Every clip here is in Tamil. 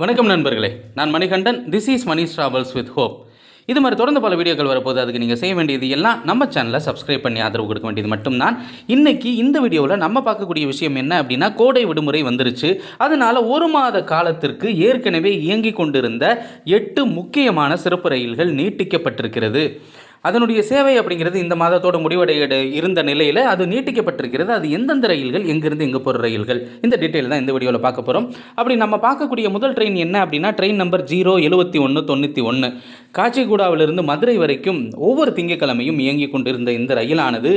வணக்கம் நண்பர்களே. நான் Manikandan. This is Mani travels with hope இது மாதிரி தொடர்ந்து பல வீடியோக்கள் வரப்போது அதுக்கு நீங்கள் செய்ய வேண்டியது எல்லாம் நம்ம சேனலை சப்ஸ்கிரைப் பண்ணி ஆதரவு கொடுக்க வேண்டியது மட்டும்தான். இன்றைக்கி இந்த வீடியோவில் நம்ம பார்க்கக்கூடிய விஷயம் என்ன அப்படின்னா கோடை விடுமுறை வந்துருச்சு. அதனால் ஒரு மாத காலத்திற்கு ஏற்கனவே இயங்கி கொண்டிருந்த எட்டு முக்கியமான சிறப்பு ரயில்கள் நீட்டிக்கப்பட்டிருக்கிறது. அதனுடைய சேவை அப்படிங்கிறது இந்த மாதத்தோட முடிவடைய இருந்த நிலையில் அது நீட்டிக்கப்பட்டிருக்கிறது. அது எந்தெந்த ரயில்கள் எங்கிருந்து எங்கே போகிற ரயில்கள்? இந்த டீட்டெயில் தான் இந்த வீடியோவில் பார்க்க போகிறோம் அப்படி நம்ம பார்க்கக்கூடிய முதல் ட்ரெயின் என்ன அப்படின்னா ட்ரெயின் நம்பர் ஜீரோ எழுபத்தி ஒன்று தொண்ணூற்றி ஒன்று காச்சிகுடாவிலிருந்து மதுரை வரைக்கும் ஒவ்வொரு திங்கட்கிழமையும் இயங்கி கொண்டிருந்த இந்த ரயிலானது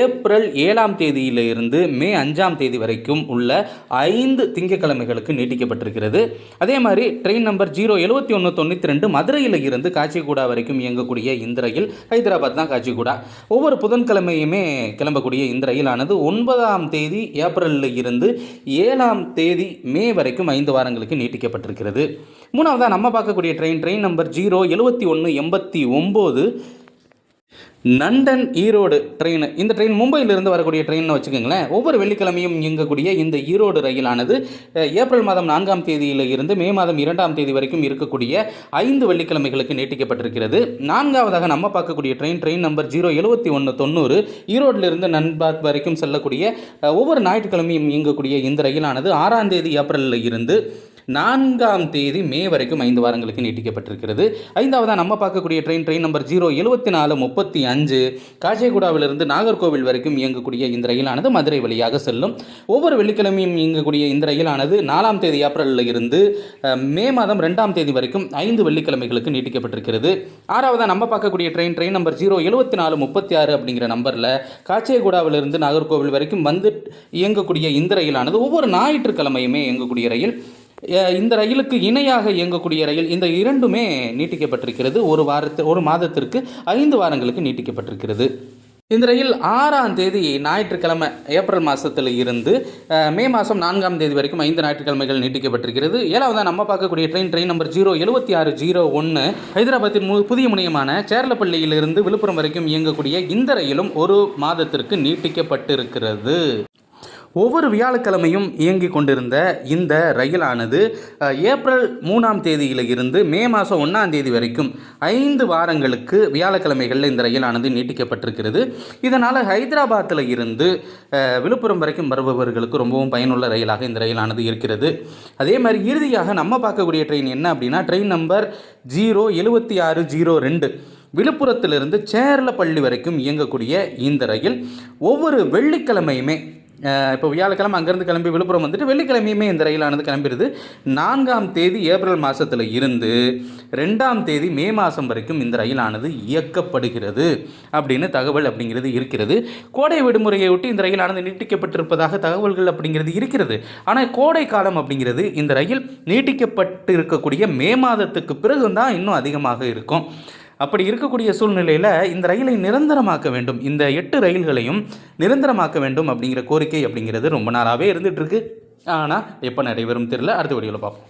ஏப்ரல் ஏழாம் தேதியிலிருந்து மே அஞ்சாம் தேதி வரைக்கும் உள்ள ஐந்து திங்கட்கிழமைகளுக்கு நீட்டிக்கப்பட்டிருக்கிறது. அதே மாதிரி ட்ரெயின் நம்பர் ஜீரோ எழுபத்தி ஒன்று தொண்ணூற்றி ரெண்டு மதுரையில் இருந்து காச்சிகுடா வரைக்கும் இயங்கக்கூடிய இந்த ரயில் ஹைதராபாத் தான் காச்சிகுடா ஒவ்வொரு புதன்கிழமையுமே கிளம்பக்கூடிய இந்த ரயிலானது ஒன்பதாம் தேதி ஏப்ரலில் இருந்து ஏழாம் தேதி மே வரைக்கும் ஐந்து வாரங்களுக்கு நீட்டிக்கப்பட்டிருக்கிறது. மூணாவதாக நம்ம பார்க்கக்கூடிய ட்ரெயின் ட்ரெயின் நம்பர் ஜீரோ எழுபத்தி ஒன்று எண்பத்தி ஒம்பது. நண்டன் ஈரோடு ட்ரெயின் இந்த ட்ரெயின் மும்பையிலிருந்து வரக்கூடிய ட்ரெயின்னு வச்சுக்கோங்களேன். ஒவ்வொரு வெள்ளிக்கிழமையும் இயங்கக்கூடிய இந்த ஈரோடு ரயிலானது ஏப்ரல் மாதம் நான்காம் தேதியில் இருந்து மே மாதம் இரண்டாம் தேதி வரைக்கும் இருக்கக்கூடிய ஐந்து வெள்ளிக்கிழமைகளுக்கு நீட்டிக்கப்பட்டிருக்கிறது. நான்காவதாக நம்ம பார்க்கக்கூடிய ட்ரெயின் ட்ரெயின் நம்பர் ஜீரோ எழுபத்தி ஒன்று தொண்ணூறு ஈரோட்டிலிருந்து நண்பாத் வரைக்கும் செல்லக்கூடிய ஒவ்வொரு ஞாயிற்றுக்கிழமையும் இயங்கக்கூடிய இந்த ரயிலானது ஆறாம் தேதி ஏப்ரலில் இருந்து நான்காம் தேதி மே வரைக்கும் ஐந்து வாரங்களுக்கு நீட்டிக்கப்பட்டிருக்கிறது. ஐந்தாவதாக நம்ம பார்க்கக்கூடிய ட்ரெயின் ட்ரெயின் நம்பர் ஜீரோ எழுபத்தி நாலு முப்பத்தி அஞ்சு. காஜேகுடாவிலிருந்து நாகர்கோவில் வரைக்கும் இயங்கக்கூடிய இந்த ரயிலானது மதுரை வழியாக செல்லும். ஒவ்வொரு வெள்ளிக்கிழமையும் இயங்கக்கூடிய இந்த ரயிலானது நாலாம் தேதி ஏப்ரலில் இருந்து மே மாதம் ரெண்டாம் தேதி வரைக்கும் ஐந்து வெள்ளிக்கிழமைகளுக்கு நீட்டிக்கப்பட்டிருக்கிறது. ஆறாவதாக நம்ம பார்க்கக்கூடிய ட்ரெயின் ட்ரெயின் நம்பர் ஜீரோ எழுபத்தி நாலு முப்பத்தி ஆறு அப்படிங்கிற நம்பரில் காச்சேகுடாவிலிருந்து நாகர்கோவில் வரைக்கும் வந்து இயங்கக்கூடிய இந்த ரயிலானது ஒவ்வொரு ஞாயிற்றுக்கிழமையுமே இயங்கக்கூடிய ரயில். இந்த ரயிலுக்கு இணையாக இயங்கக்கூடிய ரயில் இந்த இரண்டுமே நீட்டிக்கப்பட்டிருக்கிறது. ஒரு வாரத்து ஒரு மாதத்திற்கு ஐந்து வாரங்களுக்கு நீட்டிக்கப்பட்டிருக்கிறது. இந்த ரயில் ஆறாம் தேதி ஞாயிற்றுக்கிழமை ஏப்ரல் மாதத்தில் இருந்து மே மாதம் நான்காம் தேதி வரைக்கும் ஐந்து ஞாயிற்றுக்கிழமைகள் நீட்டிக்கப்பட்டிருக்கிறது. ஏழாவதாக நம்ம பார்க்கக்கூடிய ட்ரெயின் ட்ரெயின் நம்பர் ஜீரோ எழுபத்தி ஆறு ஜீரோ ஒன்று ஹைதராபாத்தின் மு புதிய முனையமான சேரலப்பள்ளியிலிருந்து விழுப்புரம் வரைக்கும் இயங்கக்கூடிய இந்த ரயிலும் ஒரு மாதத்திற்கு நீட்டிக்கப்பட்டிருக்கிறது. ஒவ்வொரு வியாழக்கிழமையும் இயங்கி கொண்டிருந்த இந்த ரயிலானது ஏப்ரல் மூணாம் தேதியில் இருந்து மே மாதம் ஒன்றாம் தேதி வரைக்கும் ஐந்து வாரங்களுக்கு வியாழக்கிழமைகளில் இந்த ரயிலானது நீட்டிக்கப்பட்டிருக்கிறது. இதனால் ஹைதராபாத்தில் இருந்து விழுப்புரம் வரைக்கும் வருபவர்களுக்கு ரொம்பவும் பயனுள்ள ரயிலாக இந்த ரயிலானது இருக்கிறது. அதே மாதிரி இறுதியாக நம்ம பார்க்கக்கூடிய ட்ரெயின் என்ன அப்படின்னா ட்ரெயின் நம்பர் ஜீரோ எழுபத்தி ஆறு ஜீரோ ரெண்டு. விழுப்புரத்திலிருந்து சேரலப்பள்ளி வரைக்கும் இயங்கக்கூடிய இந்த ரயில் ஒவ்வொரு வெள்ளிக்கிழமையுமே இப்போ வியாழக்கிழமை அங்கேருந்து கிளம்பி விழுப்புரம் வந்துட்டு வெள்ளிக்கிழமையுமே இந்த ரயிலானது கிளம்பிடுது. நான்காம் தேதி ஏப்ரல் மாதத்தில் இருந்து ரெண்டாம் தேதி மே மாதம் வரைக்கும் இந்த ரயிலானது இயக்கப்படுகிறது அப்படின்னு தகவல் அப்படிங்கிறது இருக்கிறது. கோடை விடுமுறையை ஒட்டி இந்த ரயிலானது நீட்டிக்கப்பட்டிருப்பதாக தகவல்கள் அப்படிங்கிறது இருக்கிறது. ஆனால் கோடை காலம் அப்படிங்கிறது இந்த ரயில் நீட்டிக்கப்பட்டு இருக்கக்கூடிய மே மாதத்துக்கு பிறகு தான் இன்னும் அதிகமாக இருக்கும். அப்படி இருக்கக்கூடிய சூழ்நிலையில் இந்த ரயிலை நிரந்தரமாக்க வேண்டும். இந்த எட்டு ரயில்களையும் நிரந்தரமாக்க வேண்டும் அப்படிங்கிற கோரிக்கை அப்படிங்கிறது ரொம்ப நாளாகவே இருந்துகிட்ருக்கு ஆனால் எப்போ நடைபெறும் தெரியல. அடுத்த வீடியோவில் பார்ப்போம்.